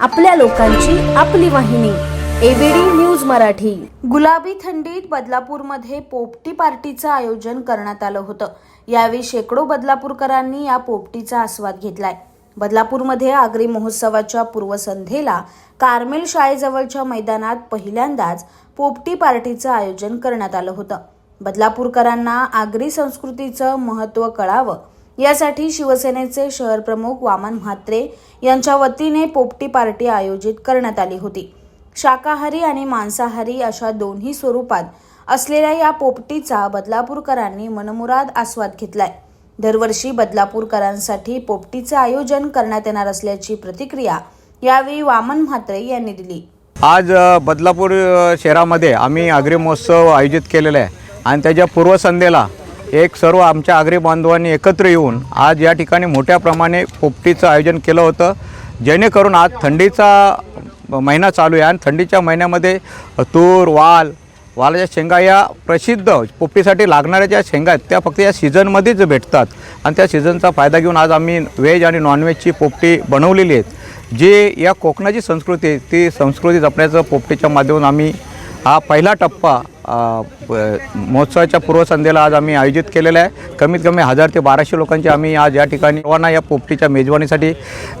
आपल्या लोकांची आपली वाहिनी एबीडी न्यूज मराठी. गुलाबी थंडीत बदलापूरमध्ये पोपटी पार्टीचं आयोजन करण्यात आलं होतं. यावेळी शेकडो बदलापूरकरांनी या पोपटीचा आस्वाद घेतलाय. बदलापूरमध्ये आगरी महोत्सवाच्या पूर्वसंध्येला कार्मेल शाळेजवळच्या मैदानात पहिल्यांदाच पोपटी पार्टीचं आयोजन करण्यात आलं होतं. बदलापूरकरांना आगरी संस्कृतीचं महत्त्व कळावं यासाठी शिवसेनेचे शहर प्रमुख वामन म्हात्रे यांच्या वतीने पोपटी पार्टी आयोजित करण्यात आली होती. शाकाहारी आणि मांसाहारी अशा दोन्ही स्वरूपात असलेल्या या पोपटीचा बदलापूरकरांनी मनमुराद आस्वाद घेतलाय. दरवर्षी बदलापूरकरांसाठी पोपटीचे आयोजन करण्यात येणार असल्याची प्रतिक्रिया यावेळी वामन म्हात्रे यांनी दिली. आज बदलापूर शहरामध्ये आम्ही आगरी महोत्सव आयोजित केलेला आहे आणि त्याच्या पूर्वसंध्येला एक सर्व आमच्या आगरी बांधवांनी एकत्र येऊन आज या ठिकाणी मोठ्या प्रमाणे पोपटीचं आयोजन केलं होतं. जेणेकरून आज थंडीचा महिना चालू आहे आणि थंडीच्या महिन्यामध्ये तूर वाल वालाच्या शेंगा या प्रसिद्ध पोपटीसाठी लागणाऱ्या ज्या शेंगा आहेत त्या फक्त या सीझनमध्येच भेटतात. आणि त्या सीझनचा फायदा घेऊन आज आम्ही व्हेज आणि नॉनव्हेजची पोपटी बनवलेली आहेत. जे या कोकणाची संस्कृती आहे, ती संस्कृती जपण्याचं पोपटीच्या माध्यमातून आम्ही हा पहिला टप्पा प- महोत्सवाच्या पूर्वसंध्येला आज आम्ही आयोजित केलेला आहे. कमीत कमी हजार ते बाराशे लोकांची आम्ही आज या ठिकाणी सर्वांना या पोपटीच्या मेजवानीसाठी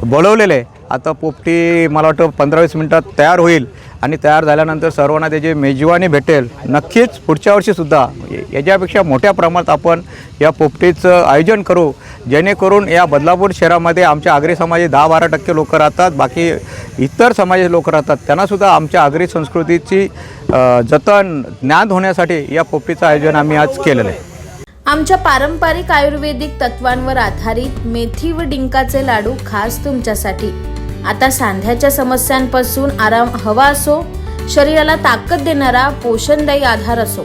बोलवलेले आहे. आता पोपटी मला वाटतं पंधरा वीस मिनटात तयार होईल आणि तयार झाल्यानंतर सर्वांना त्याची मेजवानी भेटेल. नक्कीच पुढच्या वर्षीसुद्धा याच्यापेक्षा मोठ्या प्रमाणात आपण या पोपटीचं आयोजन करू. जेणेकरून या बदलापूर शहरामध्ये आमच्या आगरी समाजाचे दहा बारा टक्के लोक राहतात बाकी इतर समाजाचे लोक राहतात. त्यांनासुद्धा आमच्या आगरी संस्कृतीची जतन ज्ञान होण्यासाठी या पोपटीचं आयोजन आम्ही आज केलेलं आहे. आमच्या पारंपरिक आयुर्वेदिक तत्वांवर आधारित मेथी व डिंकाचे लाडू खास तुमच्यासाठी. आता सांध्याच्या समस्यांपासून आराम हवा असो शरीराला ताकद देणारा पोषणदायी आधार असो.